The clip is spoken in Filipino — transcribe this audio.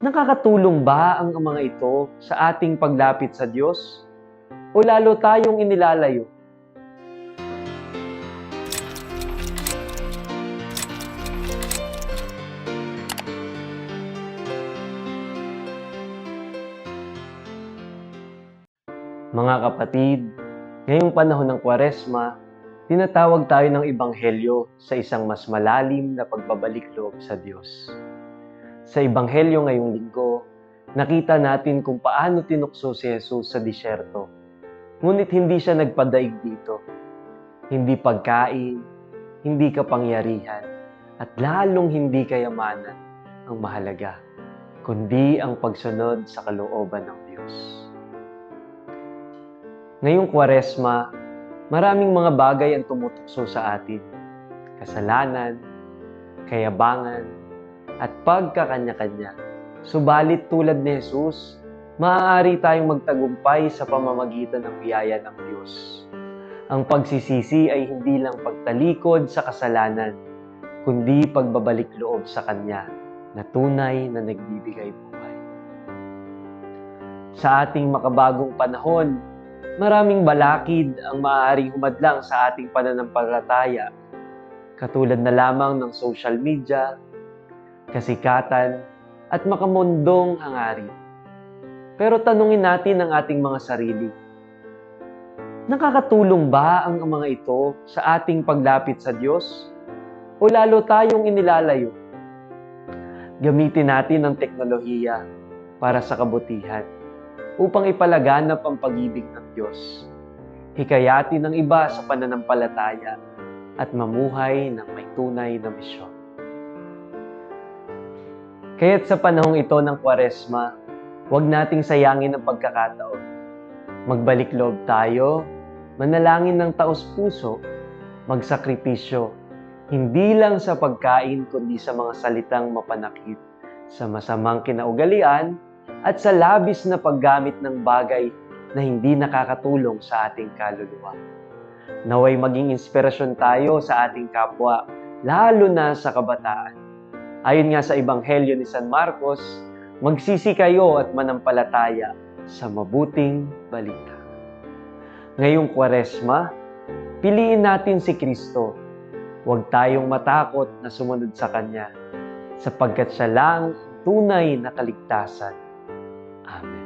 Nakakatulong ba ang mga ito sa ating paglapit sa Diyos? O lalo tayong inilalayo? Mga kapatid, ngayong panahon ng Kwaresma, tinatawag tayo ng Ebanghelyo sa isang mas malalim na pagbabalik loob sa Diyos. Sa Ebanghelyo ngayong linggo, nakita natin kung paano tinukso si Jesus sa disyerto. Ngunit hindi siya nagpadaig dito. Hindi pagkain, hindi kapangyarihan, at lalong hindi kayamanan ang mahalaga, kundi ang pagsunod sa kalooban ng Diyos. Ngayong kwaresma, maraming mga bagay ang tumutukso sa atin. Kasalanan, kayabangan, at pagkakanya-kanya. Subalit tulad ni Jesus, maaari tayong magtagumpay sa pamamagitan ng biyaya ng Diyos. Ang pagsisisi ay hindi lang pagtalikod sa kasalanan, kundi pagbabalik loob sa Kanya na tunay na nagbibigay buhay. Sa ating makabagong panahon, maraming balakid ang maaaring humadlang sa ating pananampalataya, katulad na lamang ng social media, kasikatan, at makamundong hangarin. Pero tanungin natin ang ating mga sarili. Nakakatulong ba ang mga ito sa ating paglapit sa Diyos? O lalo tayong inilalayo? Gamitin natin ang teknolohiya para sa kabutihan upang ipalaganap ang pag-ibig ng Diyos. Hikayatin ng iba sa pananampalataya at mamuhay ng may tunay na misyon. Kaya't sa panahong ito ng Kwaresma, huwag nating sayangin ang pagkakataon. Magbalik loob tayo, manalangin ng taos puso, magsakripisyo, hindi lang sa pagkain kundi sa mga salitang mapanakit, sa masamang kinaugalian, at sa labis na paggamit ng bagay na hindi nakakatulong sa ating kaluluwa. Naway maging inspirasyon tayo sa ating kapwa, lalo na sa kabataan. Ayon nga sa Ebanghelyo ni San Marcos, magsisi kayo at manampalataya sa mabuting balita. Ngayong kwaresma, piliin natin si Kristo. Huwag tayong matakot na sumunod sa Kanya, sapagkat siya lang ang tunay na kaligtasan. Amen.